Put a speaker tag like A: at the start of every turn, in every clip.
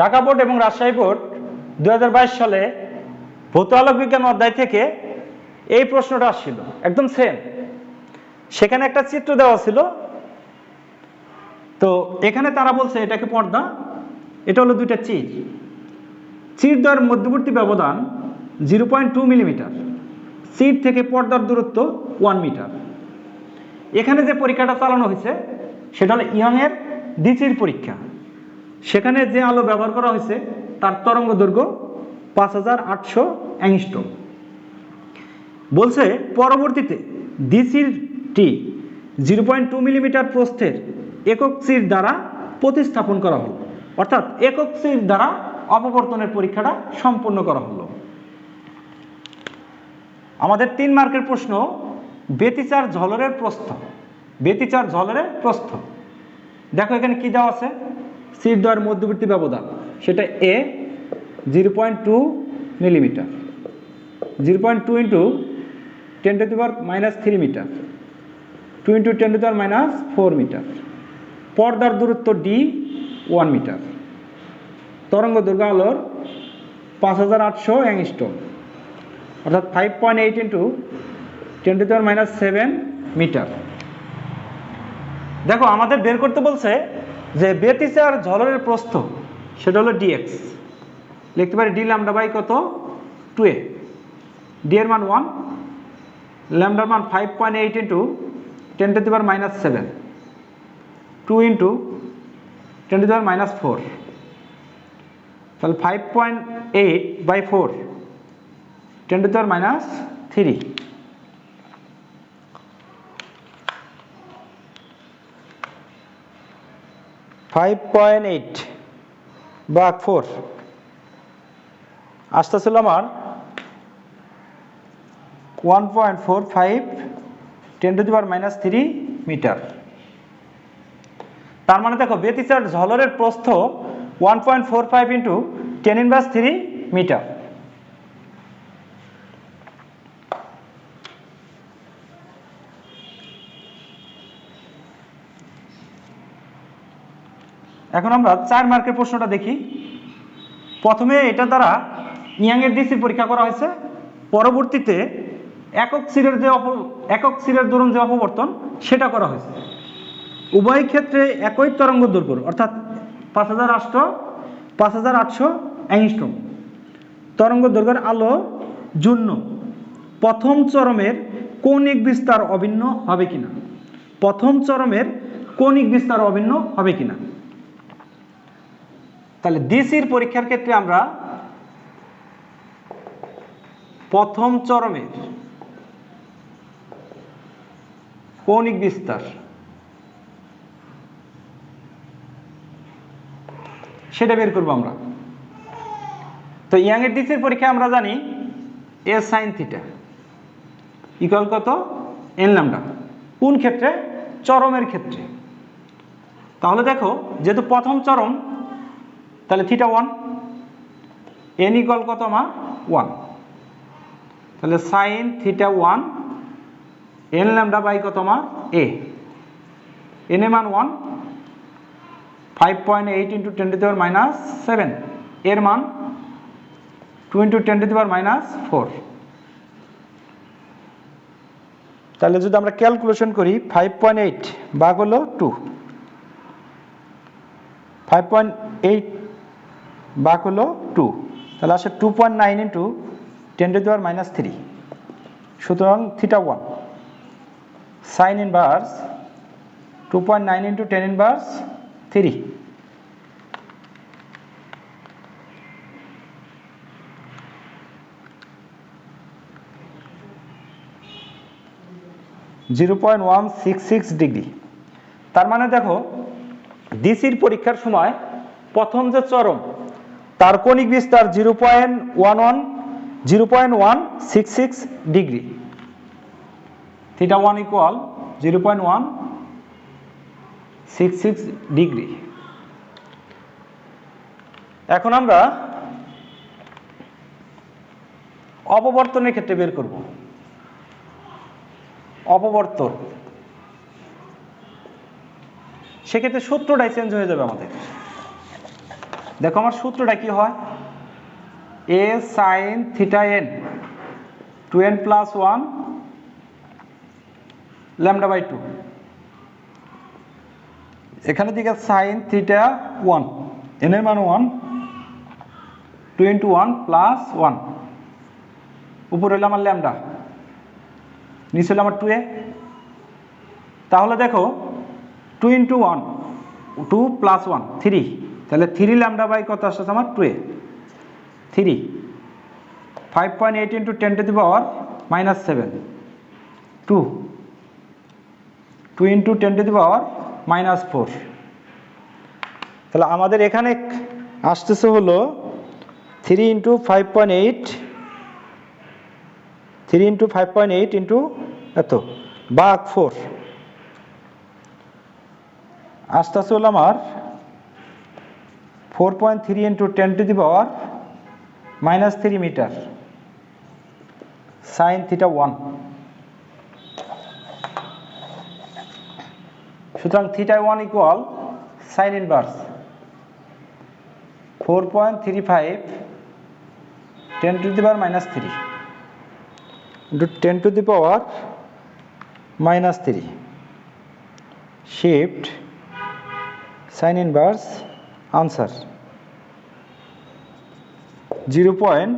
A: Dhaka board এবং Rajshahi board দু হাজার বাইশ সালে ভৌত আলোক বিজ্ঞান অধ্যায় থেকে এই প্রশ্নটা আসছিল, একদম সেম সেখানে একটা চিত্র দেওয়া ছিল। তো এখানে তারা বলছে এটাকে পর্দা, এটা হলো দুইটা চির। চির দ্বয়ের মধ্যবর্তী ব্যবধান জিরো পয়েন্ট টু মিলিমিটার চির থেকে পর্দার দূরত্ব ওয়ান মিটার এখানে যে পরীক্ষাটা চালানো হয়েছে, সেটা হলো ইয়ংয়ের দ্বিতীয় পরীক্ষা। সেখানে যে আলো ব্যবহার করা হয়েছে, তার তরঙ্গ দৈর্ঘ্য পাঁচ হাজার আটশো অ্যাংস্ট্রোম। বলছে, পরবর্তীতে ডিসির টি জিরো পয়েন্ট টু মিলিমিটার প্রস্থের একক চির দ্বারা প্রতিস্থাপন করা হলো। অর্থাৎ একক চির দ্বারা অপবর্তনের পরীক্ষাটা সম্পন্ন করা হলো। আমাদের তিন মার্কের প্রশ্ন বেতিচার ঝলরের প্রস্থ বেতিচার ঝলরের প্রস্থ। দেখো এখানে কি দেওয়া আছে? সিট দ্বয়ের মধ্যবর্তী ব্যবধান, সেটা এ zero point two millimetre zero point two into ten to power minus three metre two into ten to power minus four metre পর্দার দূরত্ব ডি ওয়ান মিটার তরঙ্গ দৈর্ঘ্য আলোর পাঁচ হাজার আটশো অ্যাংস্ট্রোম অর্থাৎ five point eight into ten to power minus seven metre দেখো, আমাদের বের করতে বলছে যে বেতিচার ঝলরের প্রস্থ, সেটা হলো ডিএক্স লিখতে পারি ডি ল্যামডা বাই কত? টু এ ডি এর মান ওয়ান ল্যামডার মান five point eight into ten to power minus seven two into ten to power minus four তাহলে five point eight by four ten to power minus three five point eight বা four আসতেছিল আমার one point four five ten to the power minus three metre তার মানে দেখো বেতিচার ঝলরের প্রস্থ one point four five into ten inverse three metre এখন আমরা চার মার্কের প্রশ্নটা দেখি। প্রথমে এটা দ্বারা ইয়াংয়ের ডিসির পরীক্ষা করা হয়েছে। পরবর্তীতে একক সিরের যে অপ, একক সিরের দরুন যে অপবর্তন, সেটা করা হয়েছে। উভয় ক্ষেত্রে একই তরঙ্গ দৈর্ঘ্য অর্থাৎ পাঁচ হাজার আটশো, পাঁচ হাজার আটশো অ্যাংস্ট্রোম। তরঙ্গ দৈর্ঘ্যের আলো জন্য প্রথম চরমের কৌণিক বিস্তার অভিন্ন হবে কিনা? প্রথম চরমের কৌণিক বিস্তার অভিন্ন হবে কিনা? তাহলে ডিসির পরীক্ষার ক্ষেত্রে আমরা প্রথম চরমের কৌণিক বিস্তার, সেটা বের করব আমরা। তো ইয়াংয়ের ডিসির পরীক্ষায় আমরা জানি এ সাইন থিটা ইকুয়াল কত? এন ল্যামডা কোন ক্ষেত্রে? চরমের ক্ষেত্রে। তাহলে দেখো, যেহেতু প্রথম চরম তাহলে থিটা ওয়ান এন ইকুয়াল কত আমার ওয়ান তাহলে sine theta one n lambda by কত আমার এ এন এ মান one five point eight into ten to power minus seven এর মান two into ten to power minus four তাহলে যদি আমরা ক্যালকুলেশন করি ফাইভ পয়েন্ট এইট বাঘ হলো টু ফাইভ পয়েন্ট এইট বাঘ হলো টু তাহলে আসে two point nine into ten to power minus three সুতরাং theta one sine inverse two point nine into ten inverse three zero point one six six degree তার মানে দেখো ডিসির পরীক্ষার সময় প্রথম যে চরম তার কণিক বিস্তার zero point one one, zero point one six six degree. Theta one equal zero point one six six degree. এখন আমরা অপবর্তনের ক্ষেত্রে বের করব। অপবর্তন। সেক্ষেত্রে সূত্রটাই চেঞ্জ হয়ে যাবে আমাদের। দেখো আমার সূত্রটা কি হয়? A sine theta n two n plus one lambda by two এখানে দিকে সাইন থিটা ওয়ান এন এর মান one two into one plus one উপরে হলো আমার ল্যামডা নিচে হলো আমার টু এ তাহলে দেখো two into one two plus one three তাহলে থ্রি ল্যামডা বাই কত আসতেছে আমার two a three five point eight into ten to the power minus seven two two into ten to the power minus four তাহলে আমাদের এখানে আসতেছে হলো three into five point eight three into five point eight into এত বাঘ four আস্তে আস্তে হলো আমার four point three into ten to the power minus three metre sine theta one সুতরাং theta one equal sine inverse four point three five ten to the power minus three into ten to the power minus three shift sine inverse answer. Zero point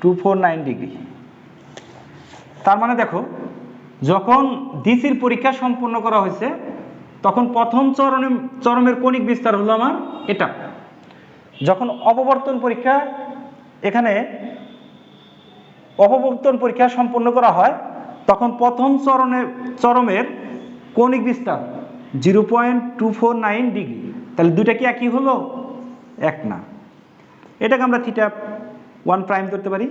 A: two four nine degree. তার মানে দেখো, যখন ডিসির পরীক্ষা সম্পূর্ণ করা হয়েছে, তখন প্রথম চরণে চরমের কণিক বিস্তার হলো আমার এটা। যখন অপবর্তন পরীক্ষা এখানে অপবর্তন পরীক্ষা সম্পূর্ণ করা হয়, তখন প্রথম চরণে, চরমের কৌণিক বিস্তার zero point two four nine degree. তাহলে দুইটা কি একই হলো? এক না। এটাকে আমরা থিটা ওয়ান প্রাইম করতে পারি।